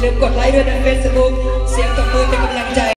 ย่าลืมกดไลค์ด้วยนะเฟซบุ๊กเสียงตบมือเป็นกำลังใจ